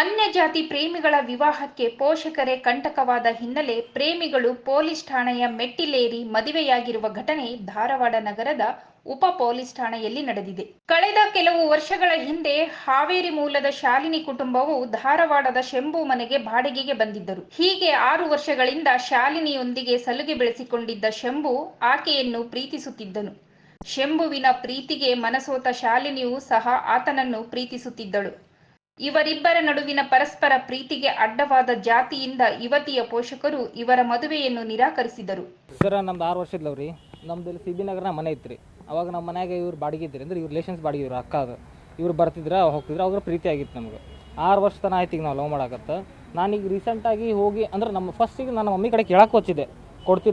ಅನ್ಯ ಜಾತಿ ಪ್ರೇಮಿಗಳ ವಿವಾಹಕ್ಕೆ ಪೋಷಕರೇ ಕಂಟಕವಾದ ಹಿನ್ನೆಲೆ ಪ್ರೇಮಿಗಳು ಪೊಲೀಸ್ ಠಾಣೆಯ ಮೆಟ್ಟಿಲೇರಿ ಮದುವೆಯಾಗಿರುವ ಘಟನೆ ಧಾರವಾಡ ನಗರದ ಉಪ ಪೊಲೀಸ್ ಠಾಣೆಯಲ್ಲಿ ನಡೆದಿದೆ. ಕಳೆದ ಕೆಲವು ವರ್ಷಗಳ ಹಿಂದೆ ಹಾವೇರಿ ಮೂಲದ ಶಾಲಿನಿ ಕುಟುಂಬವು ಧಾರವಾಡದ ಶಂಭು ಮನೆಗೆ ಬಾಡಿಗೆಗೆ ಬಂದಿದ್ದರು. ಹೀಗೆ ಆರು ವರ್ಷಗಳಿಂದ ಶಾಲಿನಿಯೊಂದಿಗೆ ಸಲುಗೆ ಬೆಳೆಸಿಕೊಂಡಿದ್ದ ಶಂಭು ಆಕೆಯನ್ನು ಪ್ರೀತಿಸುತ್ತಿದ್ದನು. ಶಂಭುವಿನ ಪ್ರೀತಿಗೆ ಮನಸೋತ ಶಾಲಿನಿಯೂ ಸಹ ಆತನನ್ನು ಪ್ರೀತಿಸುತ್ತಿದ್ದಳು. ಇವರಿಬ್ಬರ ನಡುವಿನ ಪರಸ್ಪರ ಪ್ರೀತಿಗೆ ಅಡ್ಡವಾದ ಜಾತಿಯಿಂದ ಯುವತಿಯ ಪೋಷಕರು ಇವರ ಮದುವೆಯನ್ನು ನಿರಾಕರಿಸಿದರು. ಸರ್, ನಮ್ದು ಆರು ವರ್ಷದ್ಲವ್ರಿ ನಮ್ದು ಇಲ್ಲಿ ಸಿ ಮನೆ ಇತ್ರಿ ಅವಾಗ ನಮ್ಮ ಮನೆಯಾಗ ಇವ್ರು ಬಾಡಿಗೆ ಇದ್ರಿ ಅಂದ್ರೆ ಇವ್ರು ರಿಲೇಷನ್ಸ್ ಬಾಡಿಗೆ ಇವ್ರು, ಅಕ್ಕ ಅದು. ಇವ್ರು ಬರ್ತಿದ್ರೆ, ಹೋಗ್ತಿದ್ರೆ, ಅವ್ರ ಪ್ರೀತಿ ಆಗಿತ್ತು ನಮ್ಗೆ. ಆರು ವರ್ಷ ತನ ಆಯ್ತು ಈಗ ನಾವು ಲವ್ ಮಾಡಾಕತ್ತ. ನಾನೀಗ ರೀಸೆಂಟಾಗಿ ಹೋಗಿ ಅಂದ್ರೆ ನಮ್ಮ ಫಸ್ಟಿಗೆ ನನ್ನ ಮಮ್ಮಿ ಕಡೆ ಕೇಳಕ್ಕೆ ಹೋಚಿದೆ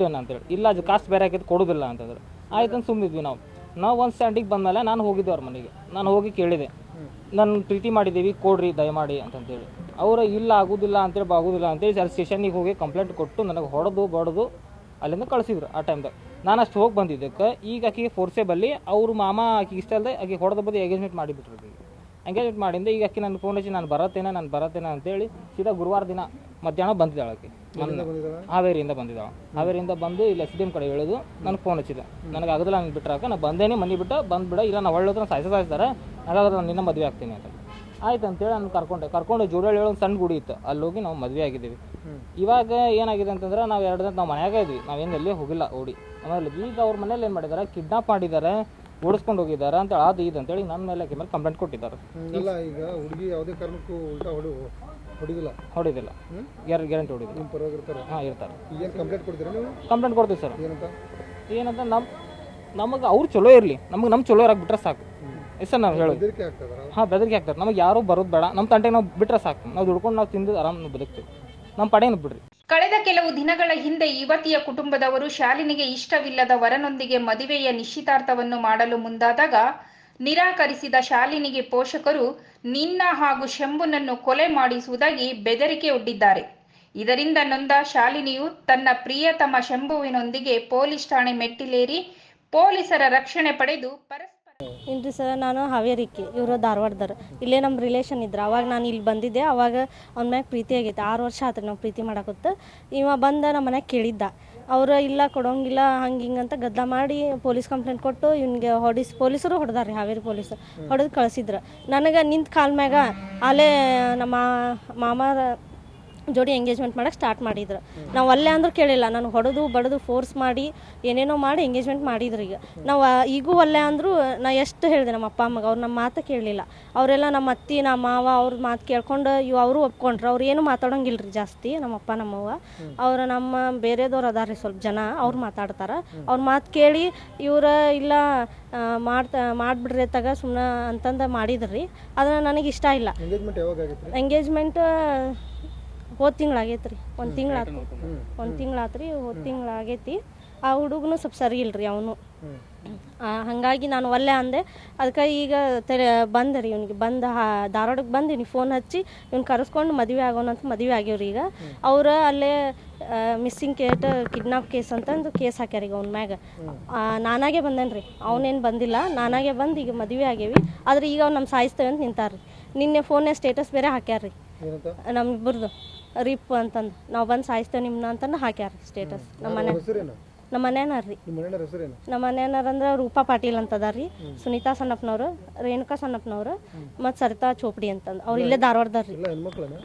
ಅಂತ ಅಂತೇಳಿ. ಇಲ್ಲ, ಅದು ಕಾಸ್ಟ್ ಬೇರೆ ಹಾಕಿದ್ದು ಕೊಡೋದಿಲ್ಲ ಅಂತಂದ್ರೆ. ಆಯ್ತು ಅಂತ ಸುಮ್ಮನಿದ್ವಿ ನಾವು. ನಾವು ಒಂದು ಸ್ಟ್ಯಾಂಡಿಗೆ ಬಂದಮೇಲೆ ನಾನು ಹೋಗಿದ್ದೆ ಅವ್ರ ಮನೆಗೆ. ನಾನು ಹೋಗಿ ಕೇಳಿದೆ. ನಾನು ಪ್ರೀತಿ ಮಾಡಿದ್ದೀವಿ ಕೊಡ್ರಿ ದಯಮಾಡಿ ಅಂತಂತೇಳಿ. ಅವರು ಇಲ್ಲ ಆಗೋದಿಲ್ಲ ಅಂತೇಳಿ ಆಗೋದಿಲ್ಲ ಅಂತೇಳಿ ಅಲ್ಲಿ ಸ್ಟೇಷನಿಗೆ ಹೋಗಿ ಕಂಪ್ಲೇಂಟ್ ಕೊಟ್ಟು ನನಗೆ ಹೊಡೆದು ಬಡ್ದು ಅಲ್ಲಿಂದ ಕಳಿಸಿದ್ರು ಆ ಟೈಮ್ದಾಗ ನಾನು ಅಷ್ಟು ಹೋಗಿ ಬಂದಿದ್ದಕ್ಕೆ ಈಗ ಆಕೆಗೆ ಫೋರ್ಸೇಬಲ್ಲಿ ಅವ್ರ ಮಾಮ ಆಕೆ ಇಷ್ಟ ಅಲ್ಲದೆ ಆಕೆ ಹೊಡೆದ ಬದಿ ಎಂಗೇಜ್ಮೆಂಟ್ ಮಾಡಿಬಿಟ್ರು ಈಗ ಎಂಗೇಜ್ಮೆಂಟ್ ಮಾಡಿಂದ ಈಗ ಆಕೆ ನನ್ನ ಫೋನ್ ಹಚ್ಚಿ ನಾನು ಬರತ್ತೇನೆ ನಾನು ಬರತ್ತೇನೆ ಅಂತೇಳಿ ಸೀದಾ ಗುರುವಾರ ದಿನ ಮಧ್ಯಾಹ್ನ ಬಂದಿದ್ದಾಳೆ ಆಕೆ. ನನ್ನ ಹಾವೇರಿಯಿಂದ ಬಂದಿದ್ದಾಳೆ. ಹಾವೇರಿಯಿಂದ ಬಂದು ಇಲ್ಲಿ ಎಸ್ ಡಿ ಎಂ ಕಡೆ ಹೇಳೋದು ನನಗೆ ಫೋನ್ ಹಚ್ಚಿದೆ. ನನಗೆ ಆಗೋದಿಲ್ಲ ಹಂಗೆ ಬಿಟ್ರಾಕ ನಾನು ಬಂದೇನೆ ಮನೆ ಬಿಟ್ಟು ಬಂದುಬಿಡ ಇಲ್ಲ ನಾವು ಸಾಯ್ಸ ಸಾಯಿಸ್ತಾರೆ. ಹಾಗಾದ್ರೆ ನಾನು ನಿನ್ನ ಮದುವೆ ಆಗ್ತೀನಿ ಅಂತ. ಆಯ್ತು ಅಂತೇಳಿ ನಾನು ಕರ್ಕೊಂಡೆ. ಕರ್ಕೊಂಡು ಜೋಡಳಿ ಒಂದು ಸಣ್ಣ ಗುಡಿ ಇತ್ತು. ಅಲ್ಲಿ ಹೋಗಿ ನಾವು ಮದುವೆ ಆಗಿದ್ದೀವಿ. ಇವಾಗ ಏನಾಗಿದೆ ಅಂತಂದ್ರೆ ನಾವು ಎರಡು ದಿನ ನಾವು ಮನ್ಯಾಗ ಇದ್ವಿ. ನಾವೇನು ಎಲ್ಲಿ ಹೋಗಿಲ್ಲ ಓಡಿ. ಆಮೇಲೆ ಈಗ ಅವ್ರ ಮನೇಲಿ ಏನು ಮಾಡಿದ್ದಾರೆ ಕಿಡ್ನಾಪ್ ಮಾಡಿದ್ದಾರೆ ಓಡಿಸ್ಕೊಂಡು ಹೋಗಿದ್ದಾರೆ ಅಂತ ಅದು ಇದು ಅಂತೇಳಿ ನನ್ನ ಮೇಲೆ ಕೆಮೇಲೆ ಕಂಪ್ಲೇಂಟ್ ಕೊಟ್ಟಿದ್ದಾರೆ. ಇಲ್ಲ ಈಗ ಹುಡುಗಿ ಯಾವುದೇ ಕಾರಣಕ್ಕೂ ಉಲ್ಟಾ ಹೊಡಿ ಹೊಡಿದಿಲ್ಲ. ಹೊಡಿದಿಲ್ಲ. ಗ್ಯಾರ ಗ್ಯಾರಂಟಿ ಹೊಡಿದಿಲ್ಲ. ನಿಮ್ಮ ಪರವಾಗಿ ಇರ್ತಾರೆ ಹಾಂ ಇರ್ತಾರೆ. ಏನು ಕಂಪ್ಲೇಂಟ್ ಕೊಡ್ತೀರಾ ನೀವು? ಕಂಪ್ಲೇಂಟ್ ಕೊಡ್ತೀವಿ ಸರ್. ಏನಂತ? ಏನಂತ ನಮ್ಮ ನಮಗೆ ಅವ್ರು ಚಲೋ ಇರಲಿ. ನಮಗೆ ನಮ್ಮ ಚಲೋ ಇರಾಕ್ ಬಿಟ್ರೆ ಸಾಕು. ಸರ್ ನಾವು ಹೇಳೋದು. ಬೆದರಿಕೆ ಆಗ್ತದಾರ ಹಾಂ ಬೆದರಿಕೆ ಆಗ್ತಾರೆ ನಮಗೆ ಯಾರು ಬರೋದು ಬೇಡ. ನಮ್ಮ ತಂಟೆಗೆ ನಾವು ಬಿಟ್ರೆ ಸಾಕು. ನಾವು ದುಡ್ಕೊಂಡು ನಾವು ತಿಂದು ಆರಾಮ್ ಬದುಕ್ತೀವಿ. ನಮ್ಮ ಪಡೆಯನ್ನು ಬಿಡ್ರಿ. ಕಳೆದ ಕೆಲವು ದಿನಗಳ ಹಿಂದೆ ಯುವತಿಯ ಕುಟುಂಬದವರು ಶಾಲಿನಿಗೆ ಇಷ್ಟವಿಲ್ಲದ ವರನೊಂದಿಗೆ ಮದುವೆಯ ನಿಶ್ಚಿತಾರ್ಥವನ್ನು ಮಾಡಲು ಮುಂದಾದಾಗ ನಿರಾಕರಿಸಿದ ಶಾಲಿನಿಗೆ ಪೋಷಕರು ನಿನ್ನ ಹಾಗೂ ಶಂಭುನನ್ನು ಕೊಲೆ ಮಾಡಿಸುವುದಾಗಿ ಬೆದರಿಕೆ ಒಡ್ಡಿದ್ದಾರೆ. ಇದರಿಂದ ನೊಂದ ಶಾಲಿನಿಯು ತನ್ನ ಪ್ರಿಯತಮ ಶಂಭುವಿನೊಂದಿಗೆ ಪೊಲೀಸ್ ಠಾಣೆ ಮೆಟ್ಟಿಲೇರಿ ಪೊಲೀಸರ ರಕ್ಷಣೆ ಪಡೆದು ಪರಸ್ಪರ ಇಲ್ರಿ ಸರ್, ನಾನು ಹಾವೇರಿಕೆ, ಇವರು ಧಾರವಾಡದವ್ರು. ಇಲ್ಲೇ ನಮ್ಮ ರಿಲೇಷನ್ ಇದ್ರು. ಅವಾಗ ನಾನು ಇಲ್ಲಿ ಬಂದಿದ್ದೆ, ಅವಾಗ ಅವ್ನ ಮ್ಯಾಗ ಪ್ರೀತಿ ಆಗೈತೆ. ಆರು ವರ್ಷ ಆತ್ರಿ ನಾವು ಪ್ರೀತಿ ಮಾಡಕತ್ತ ಇವ ಬಂದ ನಮ್ಮ ಮನ್ಯಾಗ ಕೇಳಿದ್ದ. ಅವರು ಇಲ್ಲ ಕೊಡೋಂಗಿಲ್ಲ, ಹಂಗೆ ಹಿಂಗೆ ಅಂತ ಗದ್ದಲ ಮಾಡಿ ಪೊಲೀಸ್ ಕಂಪ್ಲೇಂಟ್ ಕೊಟ್ಟು ಇವ್ನಿಗೆ ಹೊಡಿಸ್, ಪೊಲೀಸರು ಹೊಡೆದಾರ್ರಿ, ಹಾವೇರಿ ಪೊಲೀಸರು. ಹೊಡೆದು ಕಳಿಸಿದ್ರು. ನನಗೆ ನಿಂತ ಕಾಲ್ ಮ್ಯಾಗ ಅಲ್ಲೇ ನಮ್ಮ ಮಾಮಾರ ಜೋಡಿ ಎಂಗೇಜ್ಮೆಂಟ್ ಮಾಡಕ್ಕೆ ಸ್ಟಾರ್ಟ್ ಮಾಡಿದ್ರು. ನಾವು ಅಲ್ಲೇ ಅಂದ್ರೆ ಕೇಳಿಲ್ಲ ನಾನು ಹೊಡೆದು ಬಡದು ಫೋರ್ಸ್ ಮಾಡಿ ಏನೇನೋ ಮಾಡಿ ಎಂಗೇಜ್ಮೆಂಟ್ ಮಾಡಿದ್ರು ಈಗ. ನಾವು ಈಗೂ ಅಲ್ಲೇ ಅಂದರೂ ನಾ ಎಷ್ಟು ಹೇಳಿದೆ ನಮ್ಮ ಅಪ್ಪ ಅಮ್ಮಗೆ ಅವ್ರು ನಮ್ಮ ಮಾತು ಕೇಳಲಿಲ್ಲ ಅವರೆಲ್ಲ ನಮ್ಮ ಅತ್ತಿ ನಮ್ಮ ಮಾವ ಅವ್ರ ಮಾತು ಕೇಳ್ಕೊಂಡು ಇವು ಅವರು ಒಪ್ಕೊಂಡ್ರು. ಅವ್ರು ಏನು ಮಾತಾಡೋಂಗಿಲ್ಲ ರೀ ಜಾಸ್ತಿ ನಮ್ಮ ಅಪ್ಪ ನಮ್ಮವ್ವ ಅವರು ನಮ್ಮ ಬೇರೆದವ್ರು ಅದಾರ ರೀ ಸ್ವಲ್ಪ ಜನ ಅವ್ರು ಮಾತಾಡ್ತಾರೆ. ಅವ್ರ ಮಾತು ಕೇಳಿ ಇವ್ರ ಇಲ್ಲ ಮಾಡ್ತಾ ಮಾಡಿಬಿಡ್ರಿ ತಗ ಸುಮ್ಮನೆ ಅಂತಂದು ಮಾಡಿದ್ರಿ. ಅದನ್ನ ನನಗೆ ಇಷ್ಟ ಇಲ್ಲ. ಎಂಗೇಜ್ಮೆಂಟ್ ಹೋದ ತಿಂಗಳು ಆಗೈತೆ ರೀ ಒಂದು ತಿಂಗಳು ಆತು ಒಂದು ತಿಂಗಳು ಆತು ರೀ ಹೋದ ತಿಂಗಳು ಆಗೈತಿ ಆ ಹುಡುಗನು ಸ್ವಲ್ಪ ಸರಿ ಇಲ್ರಿ ಅವನು. ಹಾಗಾಗಿ ನಾನು ಒಲ್ಲೆ ಅಂದೆ ಅದಕ್ಕೆ ಈಗ ತೆರೆ ಬಂದ ರೀ ಇವ್ನಿಗೆ ಬಂದ ಧಾರವಾಡಕ್ಕೆ ಬಂದೀನಿ ಫೋನ್ ಹಚ್ಚಿ ಇವ್ನು ಕರೆಸ್ಕೊಂಡು ಮದುವೆ ಆಗೋಣ ಅಂತ ಮದುವೆ ಆಗ್ಯವ್ರಿ ಈಗ. ಅವ್ರ ಅಲ್ಲೇ ಮಿಸ್ಸಿಂಗ್ ಕೇಟ್ ಕಿಡ್ನಾಪ್ ಕೇಸ್ ಅಂತಂದು ಕೇಸ್ ಹಾಕ್ಯಾರ ಈಗ ಅವ್ನ ಮ್ಯಾಗ. ನಾನಾಗೆ ಬಂದೇನು ರೀ ಅವನೇನು ಬಂದಿಲ್ಲ. ನಾನಾಗೆ ಬಂದು ಈಗ ಮದುವೆ ಆಗೇವಿ ಆದ್ರೆ ಈಗ ಅವ್ನು ನಮ್ಮ ಸಾಯಿಸ್ತೇವೆ ಅಂತ ನಿಂತಾರ್ರಿ. ನಿನ್ನೆ ಫೋನ್ನೇ ಸ್ಟೇಟಸ್ ಬೇರೆ ಹಾಕ್ಯಾರ್ರಿ. ನಮ್ಮಿಬ್ಬರದು. ರಿಪ್ ಅಂತಂದು ನಾವು ಬಂದು ಸಾಯಿಸ್ತೇವೆ ನಿಮ್ಮನ್ನ ಅಂತಂದು ಹಾಕ್ಯಾರ ಸ್ಟೇಟಸ್ ನಮ್ಮ ಮನೆ ನಮ್ಮ ಮನೆಯವ್ರ ರೀ. ನಿಮ್ಮ ಮನೆಯವ್ರ ಅಂದ್ರೆ ರೂಪಾ ಪಾಟೀಲ್ ಅಂತದಾರ ರೀ ಸುನೀತಾ ಸಣ್ಣಪ್ಪನವ್ರು ರೇಣುಕಾ ಸಣ್ಣಪ್ಪನವ್ರು ಮತ್ತು ಸರಿತಾ ಚೋಪಡಿ ಅಂತಂದು. ಅವ್ರು ಇಲ್ಲೇ ಧಾರವಾಡದಾರ ರೀ.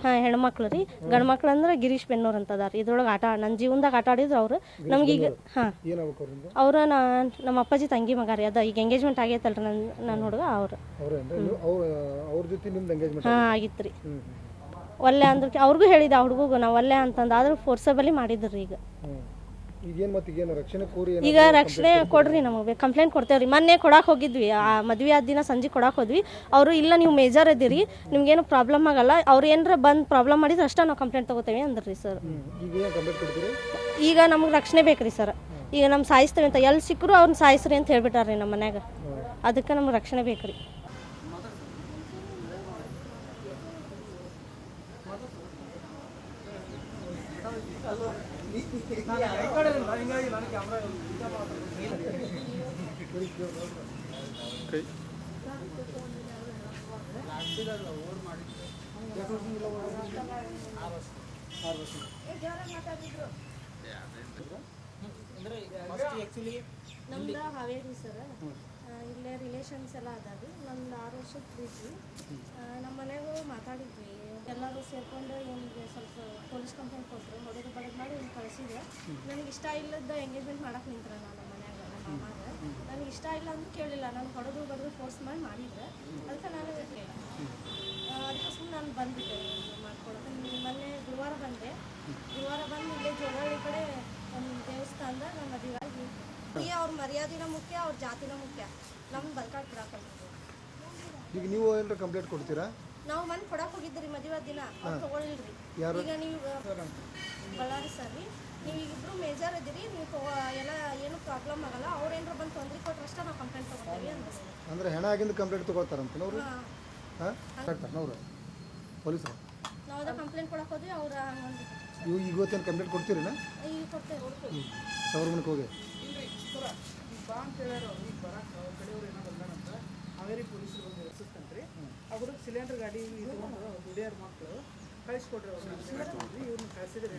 ಹಾಂ ಹೆಣ್ಮಕ್ಳು ರೀ. ಗಂಡ್ಮಕ್ಳು ಅಂದ್ರೆ ಗಿರೀಶ್ ಬೆನ್ನೂರ್ ಅಂತದಾರ ಇದ್ರೊಳಗೆ ಆಟ ನನ್ನ ಜೀವನದಾಗ ಆಟ ಆಡಿದ್ರು ಅವರು. ನಮಗೀಗ ಹಾಂ. ಏನಾಗ್ಬೇಕು ನಾ ಅವ್ರ ನಮ್ಮ ಅಪ್ಪಾಜಿ ತಂಗಿ ಮಗ ರೀ. ಅದ ಈಗ ಎಂಗೇಜ್ಮೆಂಟ್ ಆಗೈತಲ್ರಿ ನನ್ನ ನನ್ನ ಹುಡುಗ ಅವ್ರು. ಅವ್ರ ಅವ್ರ ಹಾಂ ಆಗಿತ್ತು? ರೀ ಒಲ್ಲೆ ಅಂದ್ರೆ ಅವ್ರಿಗೂ ಹೇಳಿದ ಆ ಹುಡುಗಗೂ ನಾವು ಒಲ್ಲೆ ಅಂತಂದು ಆದ್ರೆ ಫೋರ್ಸಬಲಿ ಮಾಡಿದ್ರು ಈಗ. ಹ್ಞೂ ಈಗೇನು ಮತ್ತೆ ಈಗೇನು ರಕ್ಷಣೆ ಕೋರಿ ಏನು ಈಗ ರಕ್ಷಣೆ ಕೊಡ್ರಿ ನಮಗೆ ಕಂಪ್ಲೇಂಟ್ ಕೊಡ್ತೇವ್ರಿ. ಮೊನ್ನೆ ಕೊಡಕ್ಕೆ ಹೋಗಿದ್ವಿ ಆ ಮದ್ವೆ ಆದ ದಿನ ಸಂಜೆ ಕೊಡಕ್ಕೆ ಹೋದ್ವಿ. ಅವರು ಇಲ್ಲ ನೀವು ಮೇಜರ್ ಇದ್ದೀರಿ ನಿಮ್ಗೇನು ಪ್ರಾಬ್ಲಮ್ ಆಗಲ್ಲ. ಅವ್ರು ಏನಾರ ಬಂದು ಪ್ರಾಬ್ಲಮ್ ಮಾಡಿದ್ರೆ ಅಷ್ಟೇ ನಾವು ಕಂಪ್ಲೇಂಟ್ ತಗೋತೇವೆ ಅಂದ್ರಿ ಸರ್ ಕಂಪ್ಲೇಂಟ್ ಕೊಡ್ತೀರಿ? ಈಗ ನಮ್ಗೆ ರಕ್ಷಣೆ ಬೇಕ್ರಿ ಸರ್ ಈಗ ನಮ್ಮ ಸಾಯಿಸ್ತೇವೆ ಅಂತ ಎಲ್ಲಿ ಸಿಕ್ಕರು ಅವ್ರನ್ನ ಸಾಯಿಸ್ರಿ ಅಂತ ಹೇಳ್ಬಿಟ್ಟಾರ್ರಿ ನಮ್ಮ ಮನ್ಯಾಗ. ಅದಕ್ಕೆ ನಮ್ಗೆ ರಕ್ಷಣೆ ಬೇಕ್ರಿ. ನಮ್ದು ಹಾವೇರಿ ಸರ್. ಇಲ್ಲೇ ರಿಲೇಷನ್ಸ್ ಎಲ್ಲ ಅದಾವೆ. ನಮ್ದು ಆರು ವರ್ಷದ ಪ್ರೀತಿ ನಮ್ಮ ಮನೆಗೂ ಮಾತಾಡಿದ್ವಿ. ಎಲ್ಲರೂ ಸೇರ್ಕೊಂಡು ಇವ್ನಿಗೆ ಸ್ವಲ್ಪ ಪೊಲೀಸ್ ಕಂಪ್ಲೇಂಟ್ ಕೊಟ್ಟರು ಹೊಡೆದು ಬಡದು ಮಾಡಿ ಇವ್ನು ಕಳಿಸಿದ್ರು. ನನಗೆ ಇಷ್ಟ ಇಲ್ಲದ ಎಂಗೇಜ್ಮೆಂಟ್ ಮಾಡಕ್ಕೆ ನಿಂತರ ನಾನು ಮನೆಯಾಗ, ನಮ್ಮ ಮಾಮಾಗ. ನನಗೆ ಇಷ್ಟ ಇಲ್ಲ ಅಂತ ಕೇಳಿಲ್ಲ ನಾನು ಹೊಡೆದು ಬಡದು ಫೋರ್ಸ್ ಮಾಡಿ ಮಾಡಿದ್ರೆ. ಅದಕ್ಕೆ ನಾನು ಅದಕ್ಕೆ ಸುಮ್ಮನೆ ನಾನು ಬಂದ್ಬಿಟ್ಟೆ ಮಾಡ್ಕೊಡೋಕೆ ಮೊನ್ನೆ ಗುರುವಾರ ಬಂದೆ. ಗುರುವಾರ ಬಂದು ಇಲ್ಲೇ ಜೋಗಳ ಕಡೆ ಒಂದು ದೇವಸ್ಥಾನದ ನಮ್ಮ ಮದುವೆಯಾಗಿ ಅವ್ರ ಮರ್ಯಾದಿನ ಮುಖ್ಯ, ಅವ್ರ ಜಾತಿನ ಮುಖ್ಯ. ನಮ್ಗೆ ಬದುಕಾಕ್ ಬಿಡಾಕಲ್ಲ ಈಗ ನೀವು ಏನಾರ ಕಂಪ್ಲೇಂಟ್ ಕೊಡ್ತೀರಾ? ನಾವು ಮನ್ ಕೊಡಕ್ಕೆ ಹೋಗಿದ್ರಿ ಮದುವೆ ದಿನ. ಅವ್ರು ತಗೊಳ್ಳಿಲ್ರಿ ಯಾರು? ಈಗ ನೀವು ಬಳ್ಳಾರಿ ಸರ್ ರೀ ನೀವು ಇಬ್ರು ಮೇಜರ್ ಇದ್ದೀರಿ ನೀವು ಎಲ್ಲ ಏನು ಪ್ರಾಬ್ಲಮ್ ಆಗಲ್ಲ. ಅವ್ರು ಏನಾರ ಬಂದು ತೊಂದರೆ ಕೊಟ್ಟರೆ ಅಷ್ಟೇ ನಾವು ಕಂಪ್ಲೇಂಟ್ ತಗೊಳ್ತೀವಿ ಅಂತ ಅಂದ್ರೆ ಹೆಣ ಆಗಿಂದ ಕಂಪ್ಲೇಂಟ್ ತೊಗೊಳ್ತಾರಂತ ಅವ್ರು? ಹಾಂ. ಪೊಲೀಸರು. ನಾವು ಅದ ಕಂಪ್ಲೇಂಟ್ ಕೊಡಕ್ಕೆ ಹೋದ್ವಿ ಅವ್ರ ಇವು ಇವತ್ತೇನು ಕಂಪ್ಲೇಂಟ್ ಕೊಡ್ತೀರಿನ? ಈಗ ಕೊಡ್ತೇವೆ ಸವರ್ಮನಕ್ಕೆ ಹೋಗಿ. ಹಾವೇರಿ ಪೊಲೀಸರು ಬಂದು ಆ ಹುಡುಗ ಸಿಲಿಂಡರ್ ಗಾಡಿ ಇಟ್ಕೊಂಡು ದುಡಿಯಾರ ಮಕ್ಕಳು ಕಳಿಸ್ಕೊಡ್ರಿ ಅವ್ರು ಇವ್ರನ್ನ ಕಳಿಸಿದ್ರೆ